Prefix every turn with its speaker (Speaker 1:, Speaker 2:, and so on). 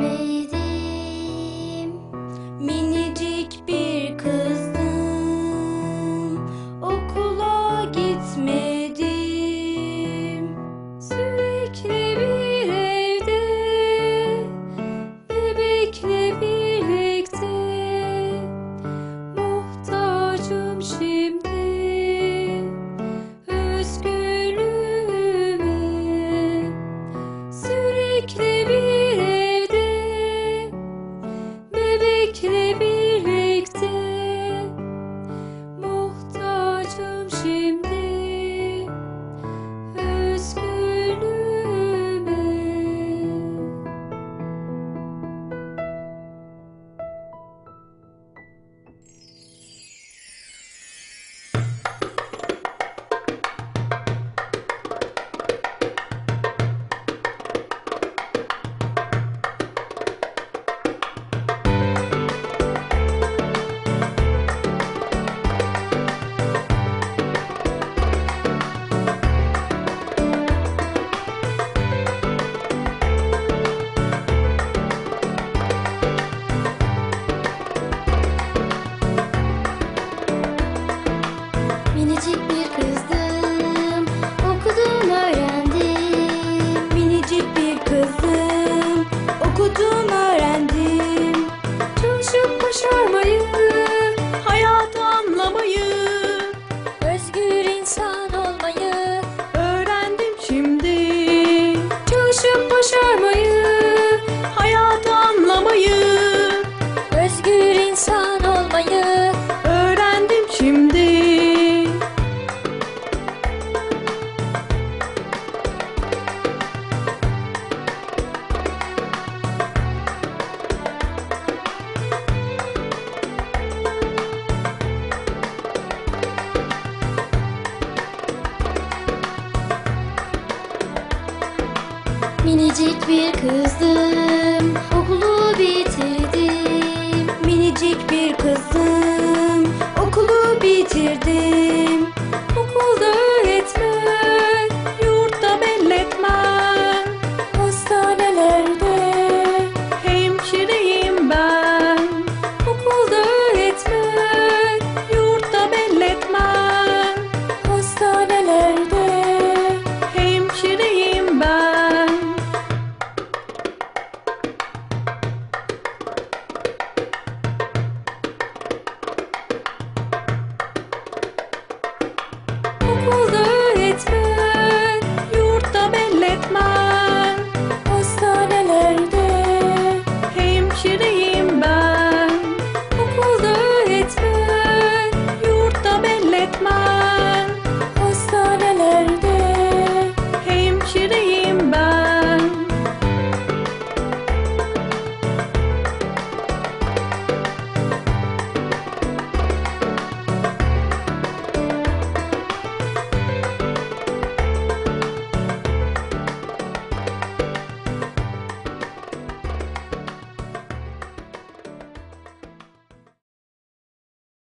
Speaker 1: Neydim minicik bir kızdım okula gitmeyi Minicik bir kızdım, okulu bitirdim.
Speaker 2: Minicik bir kızım